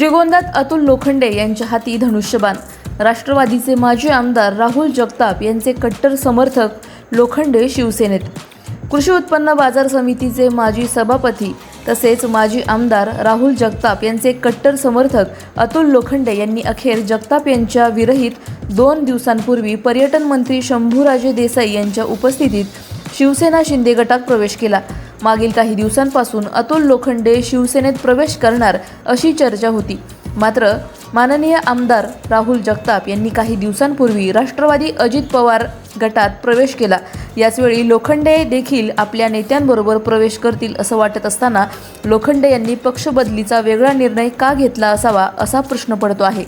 श्रीगोंद्यात अतुल लोखंडे यांच्या हाती धनुष्यबाण. राष्ट्रवादीचे माजी आमदार राहुल जगताप यांचे कट्टर समर्थक लोखंडे शिवसेनेत. कृषी उत्पन्न बाजार समितीचे माजी सभापती तसेच माजी आमदार राहुल जगताप यांचे कट्टर समर्थक अतुल लोखंडे यांनी अखेर जगताप यांच्या विरहित दोन दिवसांपूर्वी पर्यटन मंत्री शंभूराजे देसाई यांच्या उपस्थितीत शिवसेना शिंदे गटात प्रवेश केला. मागील काही दिवसांपासून अतुल लोखंडे शिवसेनेत प्रवेश करणार अशी चर्चा होती. मात्र माननीय आमदार राहुल जगताप यांनी काही दिवसांपूर्वी राष्ट्रवादी अजित पवार गटात प्रवेश केला. याचवेळी लोखंडे देखील आपल्या नेत्यांबरोबर प्रवेश करतील असं वाटत असताना लोखंडे यांनी पक्षबदलीचा वेगळा निर्णय का घेतला असावा असा प्रश्न पडतो आहे.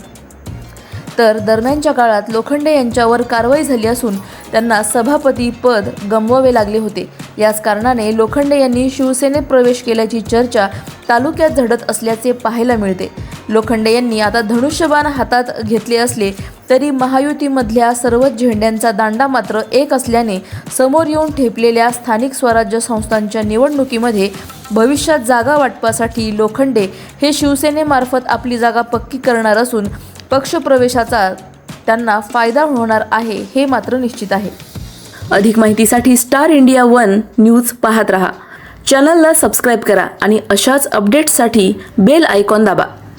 तर दरम्यानच्या काळात लोखंडे यांच्यावर कारवाई झाली असून त्यांना सभापती पद गमवावे लागले होते. याच कारणाने लोखंडे यांनी शिवसेनेत प्रवेश केल्याची चर्चा तालुक्यात झडत असल्याचे पाहायला मिळते. लोखंडे यांनी आता धनुष्यबाण हातात घेतले असले तरी महायुतीमधल्या सर्वच झेंड्यांचा दांडा मात्र एक असल्याने समोर येऊन ठेपलेल्या स्थानिक स्वराज्य संस्थांच्या निवडणुकीमध्ये भविष्यात जागा वाटपासाठी लोखंडे हे शिवसेनेमार्फत आपली जागा पक्की करणार असून पक्षप्रवेशाचा त्यांना फायदा होणार आहे हे मात्र निश्चित आहे. अधिक माहितीसाठी स्टार इंडिया वन न्यूज पाहत रहा. चॅनलला सबस्क्राईब करा आणि अशाच अपडेट्ससाठी बेल आयकॉन दाबा.